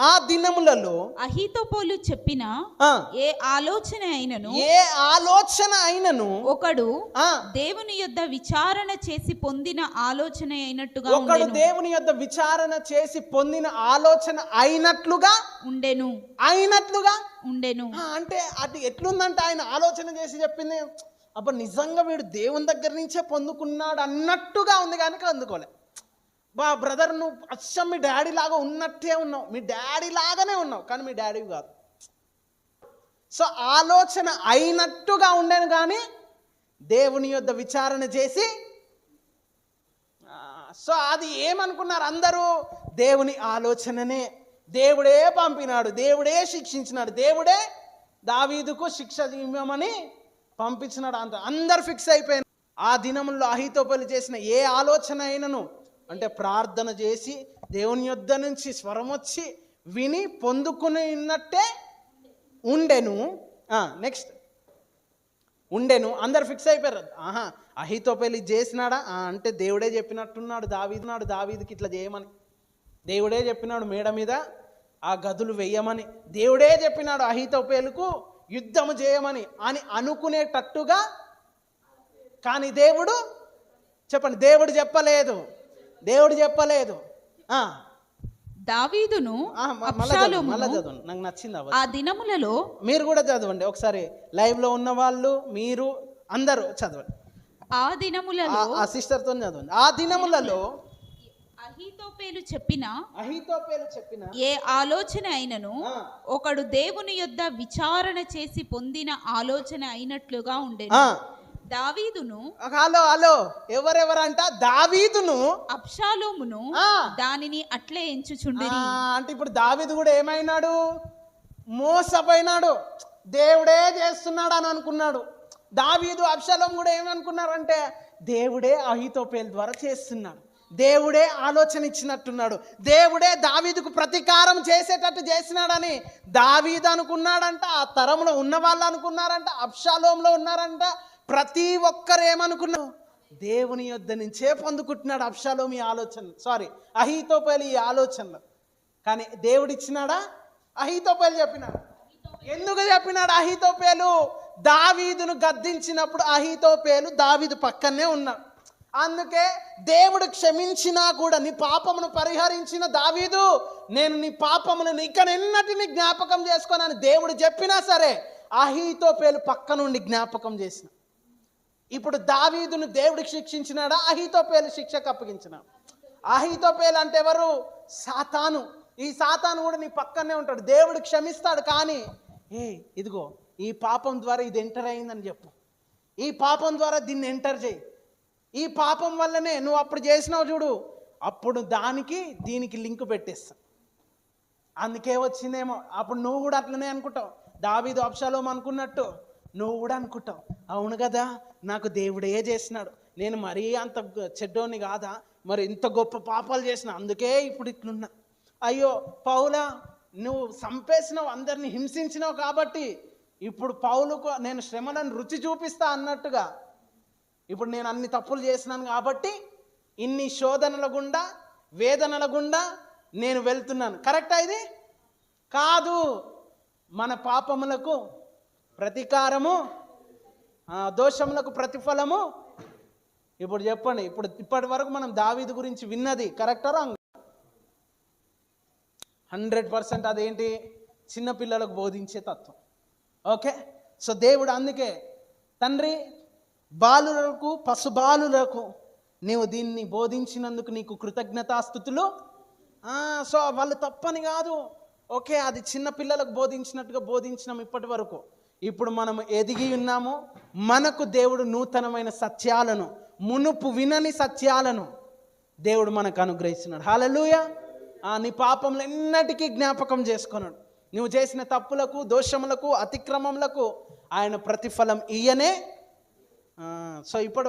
ఆ దినములలో అహితోపోలు చెప్పిన ఏ ఆలోచన అయినను ఏ ఆలోచన అయినను ఒకడు ఆ, దేవుని యొద్ద విచారణ చేసి పొందిన ఆలోచన అయినట్టుగా ఒకడు దేవుని యొక్క విచారణ చేసి పొందిన ఆలోచన అయినట్లుగా ఉండెను. అయినట్లుగా ఉండెను. అంటే అది ఎట్లుందంటే ఆయన ఆలోచన చేసి చెప్పింది అబ్బా నిజంగా వీడు దేవుని దగ్గర నుంచే పొందుకున్నాడు అన్నట్టుగా ఉంది కనుక అందుకోలే. బా బ్రదర్ నువ్వు అచ్చం మీ డాడీ లాగా ఉన్నట్టే ఉన్నావు. మీ డాడీ లాగానే ఉన్నావు కానీ మీ డాడీ కాదు. సో ఆలోచన అయినట్టుగా ఉండేను కానీ దేవుని యొద్ద విచారణ చేసి ఆ, సో అది ఏమనుకున్నారు అందరూ? దేవుని ఆలోచననే. దేవుడే పంపినాడు దేవుడే శిక్షించినాడు దేవుడే దావీదుకు శిక్ష ఇవ్వమని పంపించినాడు అంత. అందరు ఫిక్స్ అయిపోయిన ఆ దినముల్లో అహితోపలి చేసిన ఏ ఆలోచన అయినను అంటే ప్రార్థన చేసి దేవుని యొద్ద నుంచి స్వరం వచ్చి విని పొందుకుని ఉన్నట్టే ఉండెను. నెక్స్ట్ ఉండెను. అందరు ఫిక్స్ అయిపోయారు. ఆహా అహితోపేలి చేసినాడా? అంటే దేవుడే చెప్పినట్టున్నాడు దావీదున్నాడు దావీదికి ఇట్లా చేయమని. దేవుడే చెప్పినాడు మేడ మీద ఆ గదులు వెయ్యమని దేవుడే చెప్పినాడు అహితోపేలుకు యుద్ధము చేయమని అని అనుకునేటట్టుగా. కానీ దేవుడు చెప్పండి దేవుడు చెప్పలేదు. దేవుడు చెప్పలేదు. దావీదును నాకు నచ్చింది ఆ దినములలో మీరు కూడా చదవండి ఒకసారి. లైవ్లో ఉన్న వాళ్ళు మీరు అందరూ చదవండి. ఆ దినములలో ఆ- ఆ సిస్టర్తో చదవండి. ఆ దినములలో అహీతోపేలు చెప్పిన అహితోపేలు చెప్పిన ఏ ఆలోచన అయినను ఒకడు దేవుని యొద్ద విచారణ చేసి పొందిన ఆలోచన అయినట్లుగా ఉండేది దావీదును హలో హలో. ఎవరెవరంట? దావీదును. అబ్షాలోమును ఆ, దానిని అట్లే ఆ, ఎంచుచుండిరి అంటే ఇప్పుడు దావీదు కూడా ఏమైనాడు? మోసపోయినాడు. దేవుడే చేస్తున్నాడు అని అనుకున్నాడు. దావీదు అబ్షాలం కూడా ఏమనుకున్నారంటే దేవుడే అహితోపేల్ ద్వారా చేస్తున్నాడు. దేవుడే ఆలోచన ఇచ్చినట్టున్నాడు. దేవుడే దావీదుకు ప్రతీకారం చేసేటట్టు చేసినాడని దావీదు అనుకున్నాడంట ఆ తరంలో ఉన్న వాళ్ళు అనుకున్నారంట అబ్షాలోంలో ఉన్నారంట ప్రతి ఒక్కరు ఏమనుకున్నావు దేవుని యొద్ధ నుంచే పొందుకుంటున్నాడు అప్షాలో మీ ఆలోచన సారీ అహితోపేలు ఈ ఆలోచనలు. కానీ దేవుడిచ్చినాడా? అహితో అహితోపేలు చెప్పినాడు. ఎందుకు చెప్పినాడు అహితోపేలు దావీదును గద్దించినప్పుడు అహితోపేలు దావీదు పక్కనే ఉన్నాడు. అందుకే దేవుడు క్షమించినా కూడా నీ పాపమును పరిహరించిన దావీదు నేను నీ పాపమును ఇక్కడెన్నటిని జ్ఞాపకం చేసుకోనని దేవుడు చెప్పినా సరే అహితోపేలు పేలు పక్కనుండి జ్ఞాపకం చేసిన. ఇప్పుడు దావీదును దేవుడికి శిక్షించినాడా? అహితోపేలు శిక్షకు అప్పగించినాడు. అహితోపేలు అంటే ఎవరు? సాతాను. ఈ సాతాను కూడా నీ పక్కనే ఉంటాడు. దేవుడు క్షమిస్తాడు కానీ ఏ ఇదిగో ఈ పాపం ద్వారా ఇది ఎంటర్ అయిందని చెప్పు. ఈ పాపం ద్వారా దీన్ని ఎంటర్ చేయి. ఈ పాపం వల్లనే నువ్వు అప్పుడు చేసినావు చూడు. అప్పుడు దానికి దీనికి లింక్ పెట్టేస్తా. అందుకే వచ్చిందేమో. అప్పుడు నువ్వు కూడా అట్లనే అనుకుంటావు. దావీదు అప్షాలోం అనుకున్నట్టు. నువ్వు కూడా అనుకుంటావు. అవును కదా నాకు దేవుడే చేసినాడు. నేను మరీ అంత చెడ్డోని కాదా? మరి ఇంత గొప్ప పాపాలు చేసిన? అందుకే ఇప్పుడు ఇట్లున్నా. అయ్యో పౌలా నువ్వు చంపేసినావు అందరిని హింసించినావు కాబట్టి ఇప్పుడు పౌలుకు నేను శ్రమలను రుచి చూపిస్తా అన్నట్టుగా ఇప్పుడు నేను అన్ని తప్పులు చేసినాను కాబట్టి ఇన్ని శోధనల గుండా వేదనల గుండా నేను వెళ్తున్నాను. కరెక్టా ఇది? కాదు. మన పాపములకు ప్రతీకారము దోషములకు ప్రతిఫలము. ఇప్పుడు చెప్పండి ఇప్పుడు ఇప్పటి వరకు మనం దావీదు గురించి విన్నది కరెక్టా రాంగ్ హండ్రెడ్ పర్సెంట్ అదేంటి? చిన్నపిల్లలకు బోధించే తత్వం. ఓకే? సో దేవుడు అందుకే తండ్రి బాలులకు పశుబాలులకు నీవు దీన్ని బోధించినందుకు నీకు కృతజ్ఞతాస్థుతులు. సో వాళ్ళు తప్పని కాదు. ఓకే అది చిన్న పిల్లలకు బోధించినట్టుగా బోధించినాం ఇప్పటి వరకు. ఇప్పుడు మనం ఎదిగి ఉన్నాము. మనకు దేవుడు నూతనమైన సత్యాలను మునుపు వినని సత్యాలను దేవుడు మనకు అనుగ్రహిస్తున్నాడు. హాలలుయ నీ పాపములు ఎన్నటికీ జ్ఞాపకం చేసుకున్నాడు నువ్వు చేసిన తప్పులకు దోషములకు అతిక్రమములకు ఆయన ప్రతిఫలం ఇయ్యనే. సో ఇప్పటి